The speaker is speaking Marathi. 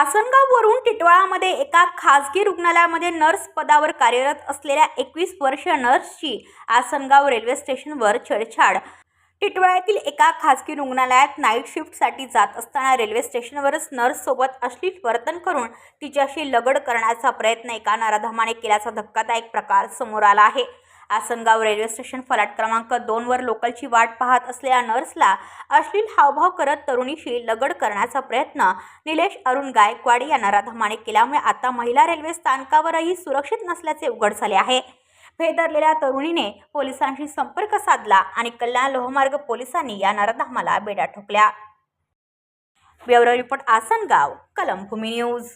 आसनगाववरून टिटवाळामध्ये एका खासगी रुग्णालयामध्ये नर्स पदावर कार्यरत असलेल्या एकवीस वर्ष नर्सची आसनगाव रेल्वे स्टेशनवर छेडछाड. टिटवाळ्यातील एका खासगी रुग्णालयात नाईट शिफ्टसाठी जात असताना रेल्वे स्टेशनवरच नर्ससोबत अश्लील वर्तन करून तिच्याशी लगड करण्याचा प्रयत्न एका नराधमाने केल्याचा धक्कादायक प्रकार समोर आला आहे. आसनगाव रेल्वे स्टेशन फलाट क्रमांक दोनवर लोकलची वाट पाहत असलेल्या नर्सला अश्लील हावभाव करत तरुणीशी लगड करण्याचा प्रयत्न निलेश अरुण गायकवाड या नराधमाने केल्यामुळे आता महिला रेल्वे स्थानकावरही सुरक्षित नसल्याचे उघड झाले आहे. भेदरलेल्या तरुणीने पोलिसांशी संपर्क साधला आणि कल्याण लोहमार्ग पोलिसांनी या नराधमाला बेड्या ठोकल्या. Bureau report Asangaon Kalambhumi news.